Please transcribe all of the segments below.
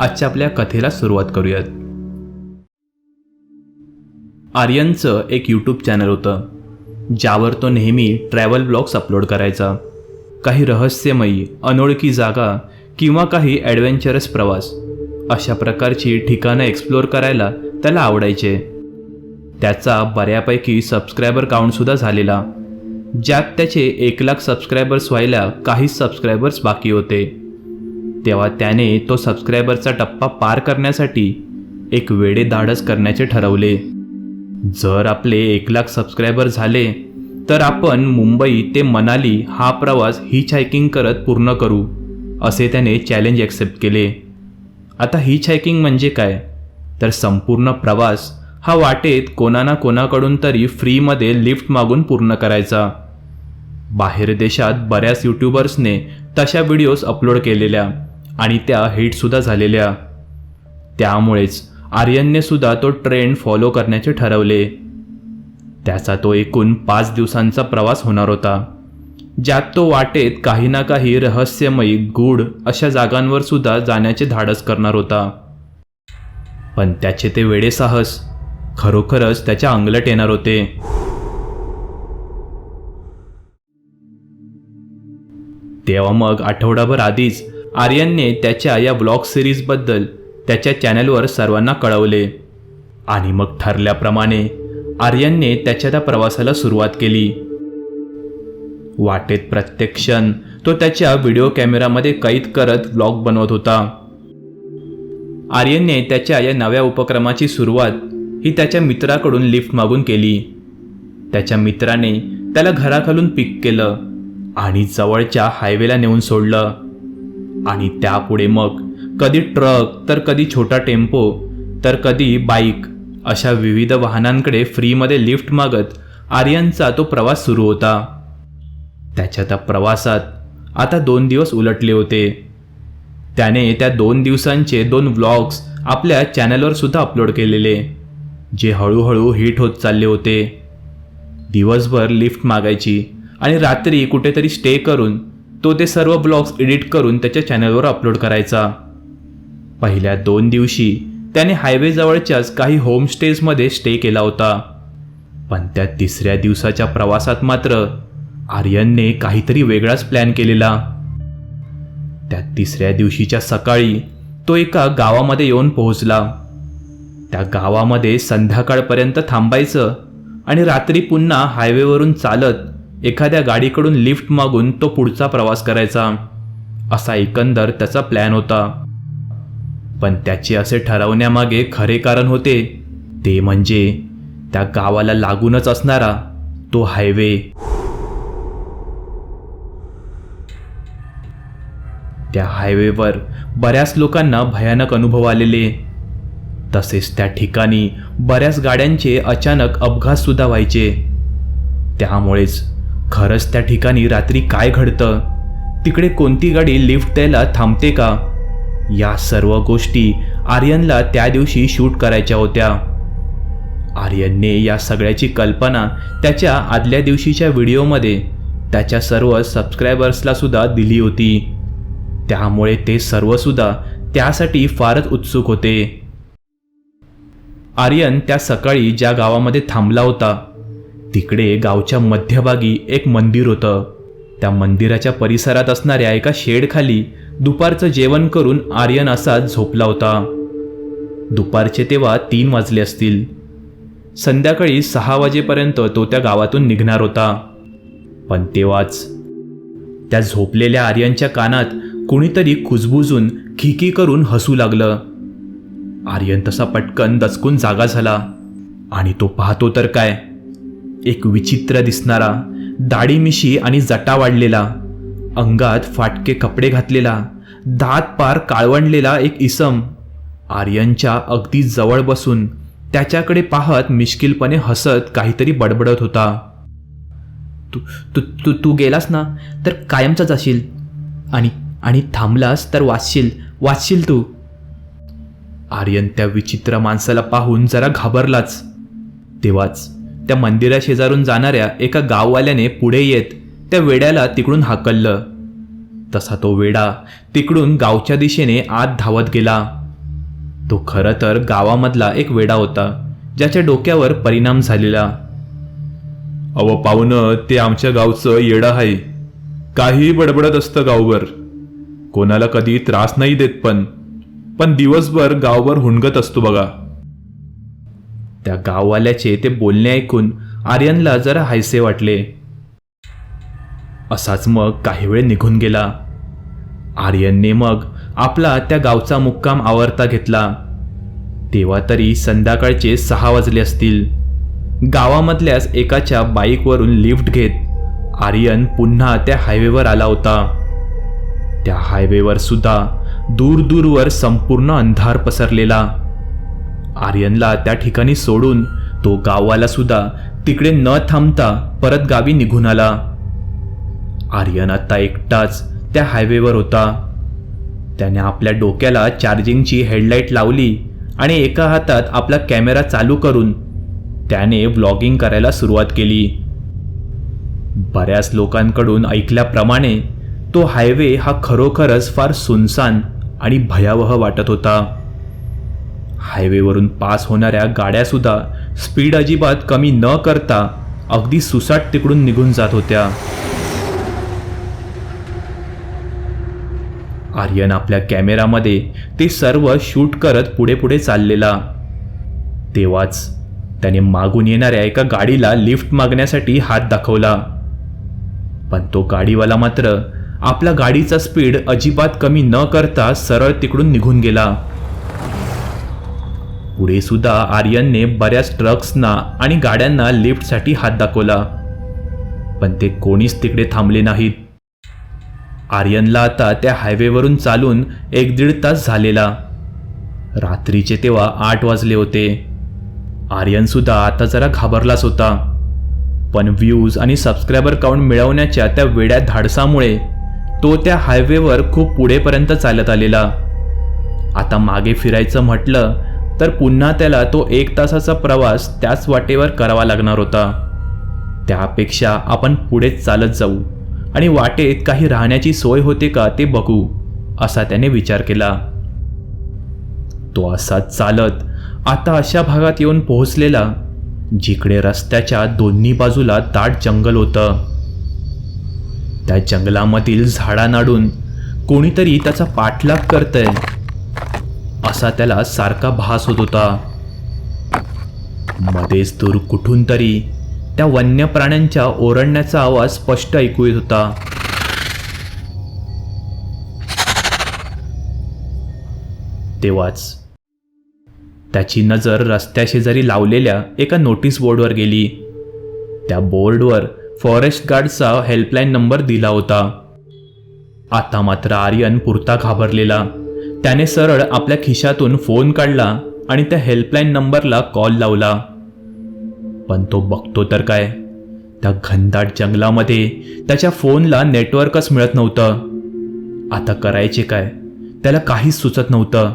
आजच्या आपल्या कथेला सुरुवात करूयात. आर्यनचं एक यूट्यूब चॅनल होतं ज्यावर तो नेहमी ट्रॅव्हल ब्लॉग्स अपलोड करायचा. काही रहस्यमयी अनोळखी जागा किंवा काही ॲडव्हेंचरस प्रवास अशा प्रकारची ठिकाणं एक्सप्लोअर करायला त्याला आवडायचे. त्याचा बऱ्यापैकी सबस्क्रायबर काउंटसुद्धा झालेला ज्यात त्याचे एक लाख सबस्क्रायबर्स व्हायला काही सबस्क्रायबर्स बाकी होते. तेव्हा त्याने तो सबस्क्रायबरचा टप्पा पार करण्यासाठी एक वेडे धाडस करण्याचे ठरवले. जर आपले एक लाख सबस्क्रायबर झाले तर आपण मुंबई ते मनाली हा प्रवास हिच हायकिंग करत पूर्ण करू असे त्याने चॅलेंज ॲक्सेप्ट केले. आता हिच हायकिंग म्हणजे काय? तर संपूर्ण प्रवास हा वाटेत कोणा ना कोणाकडून तरी फ्रीमध्ये लिफ्ट मागून पूर्ण करायचा. बाहेर देशात बऱ्याच यूट्यूबर्सने तशा व्हिडिओज अपलोड केलेल्या. आणि त्या हिटसुद्धा झालेल्या. त्यामुळेच आर्यनने सुद्धा तो ट्रेंड फॉलो करण्याचे ठरवले. त्याचा तो एकूण पाच दिवसांचा प्रवास होणार होता. ज्यात तो वाटेत काही ना काही रहस्यमयी गूढ अशा जागांवर सुद्धा जाण्याचे धाडस करणार होता. पण त्याचे ते वेडे साहस खरोखरच त्याच्या अंगलट येणार होते. तेव्हा मग आठवडाभर आधीच आर्यनने त्याच्या या ब्लॉग सिरीजबद्दल त्याच्या चॅनलवर सर्वांना कळवले. आणि मग ठरल्याप्रमाणे आर्यनने त्याच्या त्या प्रवासाला सुरुवात केली. वाटेत प्रत्येक क्षण तो त्याच्या व्हिडिओ कॅमेरामध्ये कैद करत ब्लॉग बनवत होता. आर्यनने त्याच्या या नव्या उपक्रमाची सुरुवात ही त्याच्या मित्राकडून लिफ्ट मागून केली. त्याच्या मित्राने त्याला घराखालून पिक केलं आणि जवळच्या हायवेला नेऊन सोडलं. आणि त्यापुढे मग कधी ट्रक तर कधी छोटा टेम्पो तर कधी बाईक अशा विविध वाहनांकडे फ्रीमध्ये लिफ्ट मागत आर्यनचा तो प्रवास सुरू होता. त्याच्या त्या प्रवासात आता दोन दिवस उलटले होते. त्याने त्या दोन दिवसांचे दोन व्लॉग्स आपल्या चॅनलवर सुद्धा अपलोड केलेले जे हळूहळू हिट होत चालले होते. दिवसभर लिफ्ट मागायची आणि रात्री कुठेतरी स्टे करून तो ते सर्व ब्लॉग्स एडिट करून त्याच्या चॅनलवर अपलोड करायचा. पहिल्या दोन दिवशी त्याने हायवेजवळच्याच काही होमस्टेजमध्ये स्टे केला होता. पण त्या तिसऱ्या दिवसाच्या प्रवासात मात्र आर्यनने काहीतरी वेगळाच प्लॅन केलेला. त्या तिसऱ्या दिवशीच्या सकाळी तो एका गावामध्ये येऊन पोहोचला. त्या गावामध्ये संध्याकाळपर्यंत थांबायचं आणि रात्री पुन्हा हायवेवरून चालत एखाद्या गाडीकडून लिफ्ट मागून तो पुढचा प्रवास करायचा. असा एकंदर त्याचा प्लॅन होता. पण त्याचे असे ठरवण्यामागे खरे कारण होते. ते म्हणजे त्या गावाला लागूनच असणारा तो हायवे त्या हायवेवर बऱ्याच लोकांना भयानक अनुभव आलेले. तसेच त्या ठिकाणी बऱ्याच गाड्यांचे अचानक अपघातसुद्धा व्हायचे. त्यामुळेच खरंच त्या ठिकाणी रात्री काय घडतं? तिकडे कोणती गाडी लिफ्ट द्यायला थांबते का? या सर्व गोष्टी आर्यनला त्या दिवशी शूट करायच्या होत्या. आर्यनने या सगळ्याची कल्पना त्याच्या आदल्या दिवशीच्या व्हिडिओमध्ये त्याच्या सर्व सबस्क्रायबर्सला सुद्धा दिली होती. त्यामुळे ते सर्वसुद्धा त्यासाठी फारच उत्सुक होते. आर्यन त्या सकाळी ज्या गावामध्ये थांबला होता तिकडे गावच्या मध्यभागी एक मंदिर होतं. त्या मंदिराच्या परिसरात असणाऱ्या एका शेडखाली दुपारचं जेवण करून आर्यन असा झोपला होता. दुपारचे तेव्हा तीन वाजले असतील. संध्याकाळी सहा वाजेपर्यंत तो त्या गावातून निघणार होता. पण तेव्हाच त्या झोपलेल्या आर्यनच्या कानात कुणीतरी कुजबुजून खिकी करून हसू लागलं. आर्यन तसा पटकन दचकून जागा झाला. आणि तो पाहतो तर काय? एक विचित्र दिसणारा दाढी मिशी आणि जटा वाढलेला अंगात फाटके कपडे घातलेला दात पार काळवंडलेला एक इसम आर्यनच्या अगदी जवळ बसून त्याच्याकडे पाहत मिश्किलपणे हसत काहीतरी बडबडत होता. तू तू तू तू गेलास ना तर कायमचाच असेल. आणि आणि थांबलास तर वाचशील वाचशील तू. आर्यन त्या विचित्र माणसाला पाहून जरा घाबरलाच. तेव्हाच त्या मंदिरा शेजारून जाणाऱ्या एका गाववाल्याने पुढे येत त्या वेड्याला तिकडून हाकललं. तसा तो वेडा तिकडून गावच्या दिशेने आत धावत गेला. तो खरं तर गावामधला एक वेडा होता ज्याच्या डोक्यावर परिणाम झालेला. अव पाहुणं ते आमच्या गावचं येडं आहे. काही बडबडत असतं गावभर. कोणाला कधी त्रास नाही देत पण. पण दिवसभर गावभर हुंडगत असतो बघा. त्या गाववाल्याचे ते बोलणे ऐकून आर्यनला जरा हायसे वाटले. असाच मग काही वेळ निघून गेला. आर्यनने मग आपला त्या गावचा मुक्काम आवरता घेतला. तेव्हा तरी संध्याकाळचे सहा वाजले असतील. गावामधल्याच एकाच्या बाईकवरून लिफ्ट घेत आर्यन पुन्हा त्या हायवेवर आला होता. त्या हायवेवर सुद्धा दूर दूरवर संपूर्ण अंधार पसरलेला. आर्यनला त्या ठिकाणी सोडून तो गाववाला सुद्धा तिकडे न थांबता परत गावी निघून आला. आर्यन आता एकटाच त्या हायवेवर होता. त्याने आपल्या डोक्याला चार्जिंगची हेडलाईट लावली आणि एका हातात आपला कॅमेरा चालू करून त्याने व्लॉगिंग करायला सुरुवात केली. बऱ्याच लोकांकडून ऐकल्याप्रमाणे तो हायवे हा खरोखरच फार सुनसान आणि भयावह वाटत होता. हायवेवरून पास होणाऱ्या गाड्यासुद्धा स्पीड अजिबात कमी न करता अगदी सुसाट तिकडून निघून जात होत्या. आर्यन आपल्या कॅमेरामध्ये ते सर्व शूट करत पुढे पुढे चाललेला. तेव्हाच त्याने मागून येणाऱ्या एका गाडीला लिफ्ट मागण्यासाठी हात दाखवला. पण तो गाडीवाला मात्र आपला गाडीचा स्पीड अजिबात कमी न करता सरळ तिकडून निघून गेला. पुढे सुद्धा आर्यनने बऱ्याच ट्रक्सना आणि गाड्यांना लिफ्टसाठी हात दाखवला. पण ते कोणीच तिकडे थांबले नाहीत. आर्यनला आता त्या हायवेवरून चालून एक दीड तास झालेला. रात्रीचे तेव्हा आठ वाजले होते. आर्यन सुद्धा आता जरा घाबरलाच होता. पण व्ह्यूज आणि सबस्क्रायबर काउंट मिळवण्याच्या त्या वेड्या धाडसामुळे तो त्या हायवेवर खूप पुढेपर्यंत चालत आलेला. आता मागे फिरायचं म्हटलं तर पुन्हा त्याला तो एक तासाचा प्रवास त्याच वाटेवर करावा लागणार होता. त्यापेक्षा आपण पुढे चालत जाऊ आणि वाटेत काही राहण्याची सोय होते का ते बघू असा त्याने विचार केला. तो असा चालत आता अशा भागात येऊन पोहोचलेला जिकडे रस्त्याच्या दोन्ही बाजूला दाट जंगल होतं. त्या जंगलामधील झाडा नाडून कोणीतरी त्याचा पाठलाग करतंय. असा त्याला सारखा भास होत होता. मध्येच दूर कुठून तरी त्या वन्य प्राण्यांच्या ओरडण्याचा आवाज स्पष्ट ऐकू येत होता. तेव्हाच त्याची नजर रस्त्याशेजारी लावलेल्या एका नोटीस बोर्डवर गेली. त्या बोर्डवर फॉरेस्ट गार्डचा हेल्पलाईन नंबर दिला होता. आता मात्र आर्यन पुरता घाबरलेला. त्याने सरळ आपल्या खिशातून फोन काढला आणि त्या हेल्पलाईन नंबरला कॉल लावला. पण तो बघतो तर काय? त्या घनदाट जंगलामध्ये त्याच्या फोनला नेटवर्कच मिळत नव्हतं. आता करायचे काय? त्याला काहीच सुचत नव्हतं.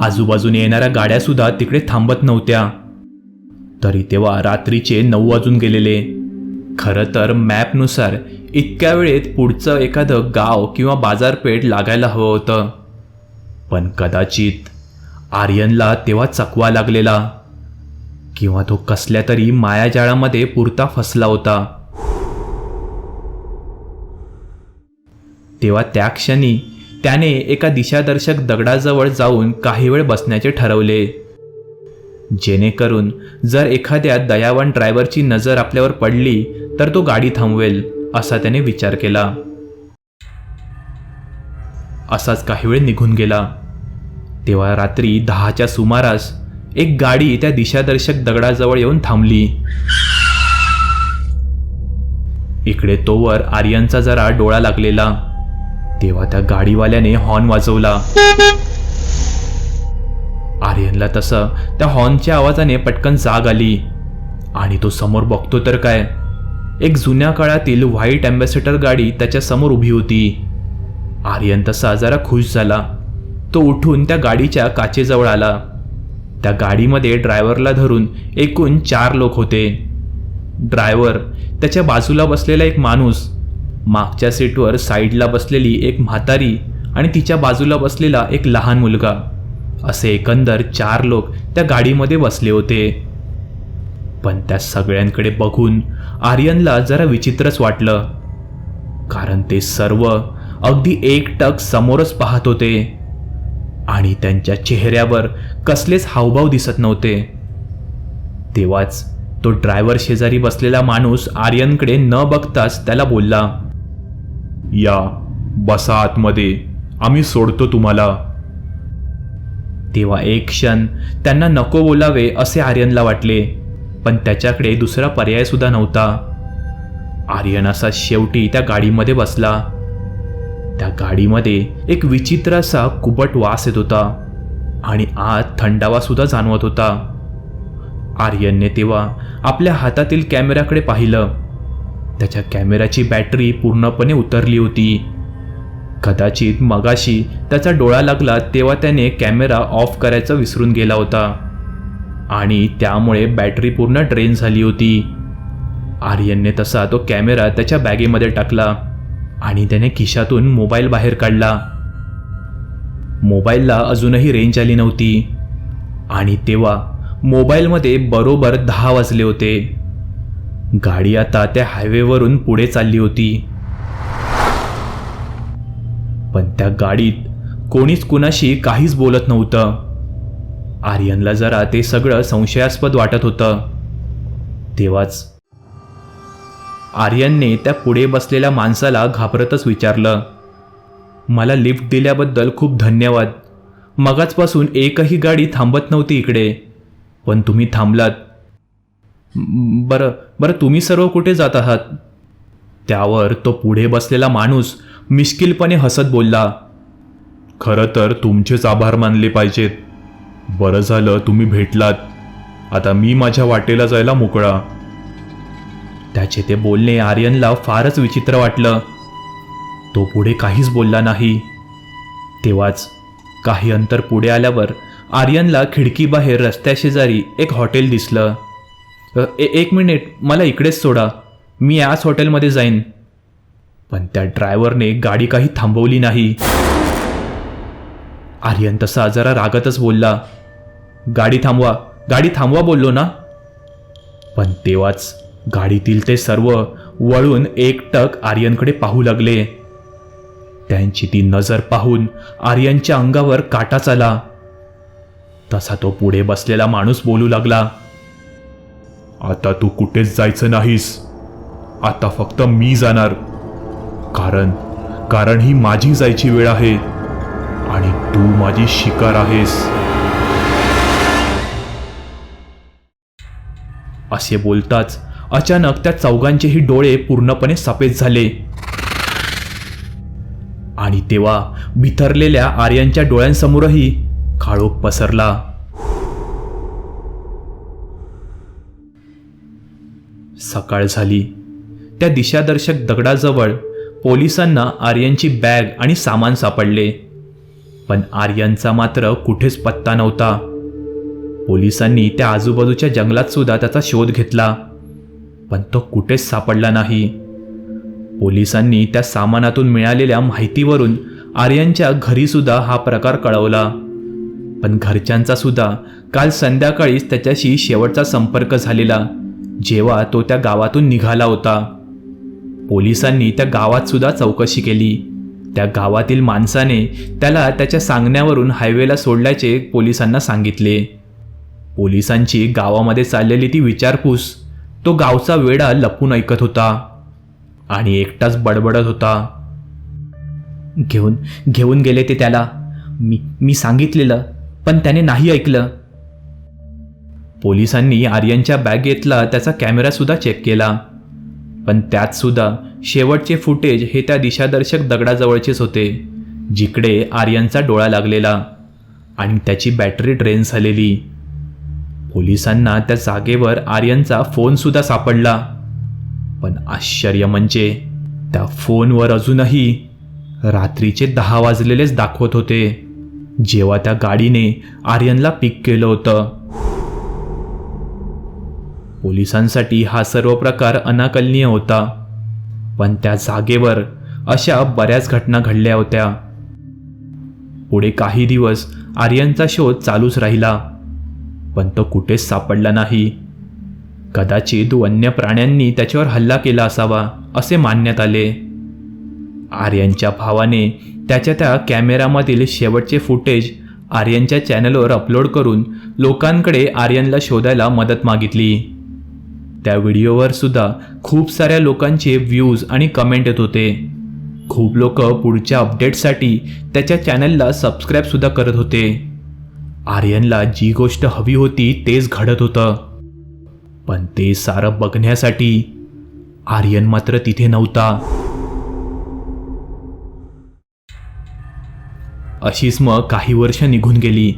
आजूबाजूने येणाऱ्या गाड्यासुद्धा तिकडे थांबत नव्हत्या. तरी तेव्हा रात्रीचे नऊ वाजून गेलेले. खरं तर मॅपनुसार इतक्या वेळेत पुढचं एखादं गाव किंवा बाजारपेठ लागायला हवं होतं. पण कदाचित आर्यनला तेव्हा चकवा लागलेला किंवा तो कसल्या तरी मायाजाळामध्ये पुरता फसला होता. तेव्हा त्या क्षणी त्याने एका दिशादर्शक दगडाजवळ जाऊन काही वेळ बसण्याचे ठरवले. जेणेकरून जर एखाद्या दयावान ड्रायव्हरची नजर आपल्यावर पडली तर तो गाडी थांबवेल असा त्याने विचार केला. असाच काही वेळ निघून गेला. तेव्हा रात्री दहाच्या सुमारास एक गाडी त्या दिशादर्शक दगडाजवळ येऊन थांबली. इकडे तोवर आर्यनचा जरा डोळा लागलेला. तेव्हा त्या गाडीवाल्याने हॉर्न वाजवला. आर्यनला तसं त्या हॉर्नच्या आवाजाने पटकन जाग आली. आणि तो समोर बघतो तर काय? एक जुन्या काळातील व्हाईट अँबॅसेडर गाडी त्याच्यासमोर उभी होती. आर्यन तसा जरा खुश झाला. तो उठून त्या गाडीच्या काचेजवळ आला. त्या गाडीमध्ये ड्रायव्हरला धरून एकूण चार लोक होते. ड्रायव्हर त्याच्या बाजूला बसलेला एक माणूस मागच्या सीटवर साईडला बसलेली एक म्हातारी आणि तिच्या बाजूला बसलेला एक लहान मुलगा. असे एकंदर चार लोक त्या गाडीमध्ये बसले होते. पण त्या सगळ्यांकडे बघून आर्यनला जरा विचित्रच वाटलं. कारण ते सर्व अगदी एकटक समोरच पाहत होते. आणि त्यांच्या चेहऱ्यावर कसलेच हावभाव दिसत नव्हते. तेव्हाच तो ड्रायव्हर शेजारी बसलेला माणूस आर्यनकडे न बघताच त्याला बोलला या बसा आतमध्ये आम्ही सोडतो तुम्हाला. तेव्हा एक क्षण त्यांना नको बोलावे असे आर्यनला वाटले पण त्याच्याकडे दुसरा पर्याय सुद्धा नव्हता. आर्यन असा शेवटी त्या गाडीमध्ये बसला. त्या गाडीमध्ये एक विचित्र असा कुबट वास येत होता आणि आत थंडावा सुद्धा जाणवत होता. आर्यनने तेव्हा आपल्या हातातील कॅमेऱ्याकडे पाहिलं. त्याच्या कॅमेऱ्याची बॅटरी पूर्णपणे उतरली होती. कदाचित मगाशी त्याचा डोळा लागला तेव्हा त्याने कॅमेरा ऑफ करायचा विसरून गेला होता. आणि त्यामुळे बॅटरी पूर्ण ड्रेन झाली होती. आर्यनने तसा तो कॅमेरा त्याच्या बॅगेमध्ये टाकला. आणि त्याने खिशातून मोबाईल बाहेर काढला. मोबाईलला अजूनही रेंज आली नव्हती. आणि तेव्हा मोबाईलमध्ये बरोबर दहा वाजले होते. गाडी आता त्या हायवेवरून पुढे चालली होती. पण त्या गाडीत कोणीच कुणाशी काहीच बोलत नव्हतं. आर्यनला जरा ते सगळं संशयास्पद वाटत होतं. तेव्हाच आर्यनने त्या पुढे बसलेल्या माणसाला घाबरतच विचारलं. मला लिफ्ट दिल्याबद्दल खूप धन्यवाद. मगाचपासून एकही गाडी थांबत नव्हती इकडे. पण तुम्ही थांबलात. बरं बरं तुम्ही सर्व कुठे जात आहात? त्यावर तो पुढे बसलेला माणूस मिश्किलपणे हसत बोलला. खरं तर तुमचेच आभार मानले पाहिजेत. बरं झालं तुम्ही भेटलात. आता मी माझ्या वाटेला जायला मोकळा. त्याचे ते बोलणे आर्यनला फारच विचित्र वाटलं. तो पुढे काहीच बोलला नाही. तेव्हाच काही अंतर पुढे आल्यावर आर्यनला खिडकीबाहेर रस्त्याशेजारी एक हॉटेल दिसलं. ए एक मिनिट मला इकडेच सोडा. मी याच हॉटेलमध्ये जाईन. पण त्या ड्रायव्हरने गाडी काही थांबवली नाही. आर्यन तसा जरा रागतच बोलला. गाडी थांबवा गाडी थांबवा बोललो ना? पण तेव्हाच गाडीतील ते सर्व वळून एकटक आर्यनकडे पाहू लागले. त्यांची ती नजर पाहून आर्यनच्या अंगावर काटाच आला तसा तो पुढे बसलेला माणूस बोलू लागला आता तू कुठेच जायचं नाहीस. आता फक्त मी जाणार. कारण कारण ही माझी जायची वेळ आहे आणि तू माझी शिकार आहेस. असे बोलताच अचानक त्या चौघांचेही डोळे पूर्णपणे सफेद झाले. आणि तेव्हा बिथरलेल्या आर्यनच्या डोळ्यांसमोरही काळोख पसरला. सकाळ झाली. त्या दिशादर्शक दगडाजवळ पोलिसांना आर्यनची बॅग आणि सामान सापडले. पण आर्यनचा मात्र कुठेच पत्ता नव्हता. पोलिसांनी त्या आजूबाजूच्या जंगलात सुद्धा त्याचा शोध घेतला. पण तो कुठेच सापडला नाही. पोलिसांनी त्या सामानातून मिळालेल्या माहितीवरून आर्यनच्या घरीसुद्धा हा प्रकार कळवला. पण घरच्यांचा सुद्धा काल संध्याकाळीच त्याच्याशी शेवटचा संपर्क झालेला जेव्हा तो त्या गावातून निघाला होता. पोलिसांनी त्या गावात सुद्धा चौकशी केली. त्या गावातील माणसाने त्याला त्याच्या सांगण्यावरून हायवेला सोडल्याचे पोलिसांना सांगितले. पोलिसांची गावामध्ये चाललेली ती विचारपूस तो गावचा वेडा लपून ऐकत होता आणि एकटाच बडबडत होता. घेऊन घेऊन गेले ते त्याला. मी मी सांगितलेलं पण त्याने नाही ऐकलं. पोलिसांनी आर्यनच्या बॅगेतला त्याचा कॅमेरासुद्धा चेक केला. पण त्यातसुद्धा शेवटचे फुटेज हे त्या दिशादर्शक दगडाजवळचेच होते जिकडे आर्यनचा डोळा लागलेला आणि त्याची बॅटरी ड्रेन झालेली. पोलिसांना त्या जागेवर आर्यनचा फोनसुद्धा सापडला. पण आश्चर्य म्हणजे त्या फोनवर अजूनही रात्रीचे दहा वाजलेलेच दाखवत होते. जेव्हा त्या गाडीने आर्यनला पिक केलं होतं. पोलिसांसाठी हा सर्व प्रकार अनाकलनीय होता. पण त्या जागेवर अशा बऱ्याच घटना घडल्या होत्या. पुढे काही दिवस आर्यनचा शोध चालूच राहिला. पण तो कुठेच सापडला नाही. कदाचित वन्य प्राण्यांनी त्याच्यावर हल्ला केला असावा असे मानण्यात आले. आर्यनच्या भावाने त्याच्या त्या कॅमेरामधील शेवटचे फुटेज आर्यनच्या चॅनलवर अपलोड करून लोकांकडे आर्यनला शोधायला मदत मागितली. त्या व्हिडिओवर सुद्धा खूप साऱ्या लोकांचे व्ह्यूज आणि कमेंट येत होते. खूप लोक पुढच्या अपडेटसाठी त्याच्या चॅनलला सबस्क्राईब सुद्धा करत होते. आर्यनला जी गोष्ट हवी होती तेच घडत होतं. पण ते सारं बघण्यासाठी आर्यन मात्र तिथे नव्हता. अशीच मग काही वर्ष निघून गेली.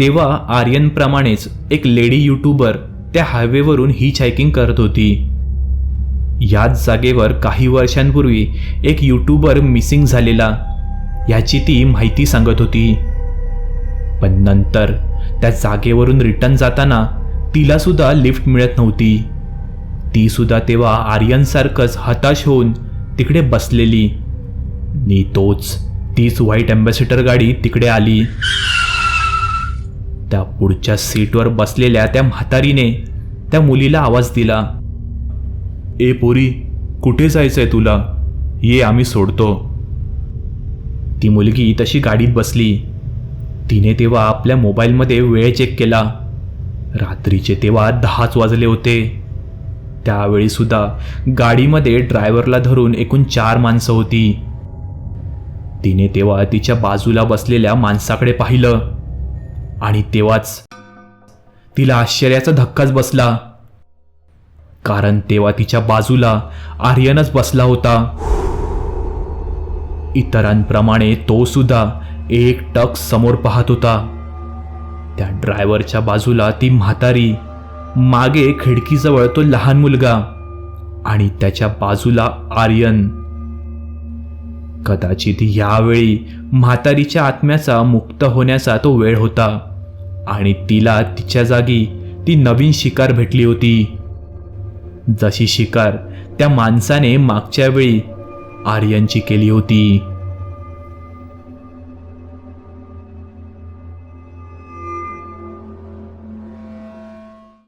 तेव्हा आर्यनप्रमाणेच एक लेडी यूट्यूबर त्या हायवेवरून हिच हायकिंग करत होती. याच जागेवर काही वर्षांपूर्वी एक यूट्यूबर मिसिंग झालेला याची ती माहिती सांगत होती. पण नंतर त्या जागेवरून रिटर्न जाताना तिला सुद्धा लिफ्ट मिळत नव्हती. ती सुद्धा तेव्हा आर्यनसारखंच हताश होऊन तिकडे बसलेली. नी तोच तीच व्हाईट अँबॅसेडर गाडी तिकडे आली. त्या पुढच्या सीटवर बसलेल्या त्या म्हातारीने त्या मुलीला आवाज दिला. ए पोरी कुठे जायचंय तुला? ये आम्ही सोडतो. ती मुलगी तशी गाडीत बसली. तिने तेव्हा आपल्या मोबाईलमध्ये वेळ चेक केला. रात्रीचे तेव्हा दहाच वाजले होते. त्यावेळीसुद्धा गाडीमध्ये ड्रायव्हरला धरून एकूण चार माणसं होती. तिने तेव्हा तिच्या बाजूला बसलेल्या माणसाकडे पाहिलं. आणि तेव्हाच तिला आश्चर्याचा धक्काच बसला. कारण तेव्हा तिच्या बाजूला आर्यनच बसला होता. इतरांप्रमाणे तो सुद्धा एक टक समोर पाहत होता. त्या ड्रायव्हरच्या बाजूला ती म्हातारी मागे खिडकीजवळ तो लहान मुलगा आणि त्याच्या बाजूला आर्यन. कदाचित यावेळी म्हातारीच्या आत्म्याचा मुक्त होण्याचा तो वेळ होता आणि तिला तिच्या जागी ती नवीन शिकार भेटली होती. जशी शिकार त्या माणसाने मागच्या वेळी आर्यनची केली होती.